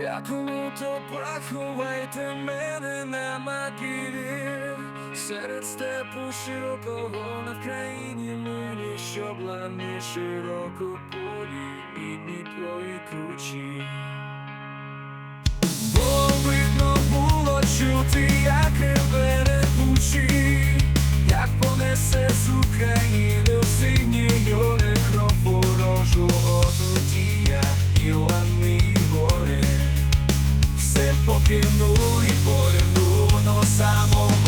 Святому то поховайте мене на могилі Серед степу широкого на країні милі, щоб лани широко полі і Дніпро і кручі. покину і полюну самого.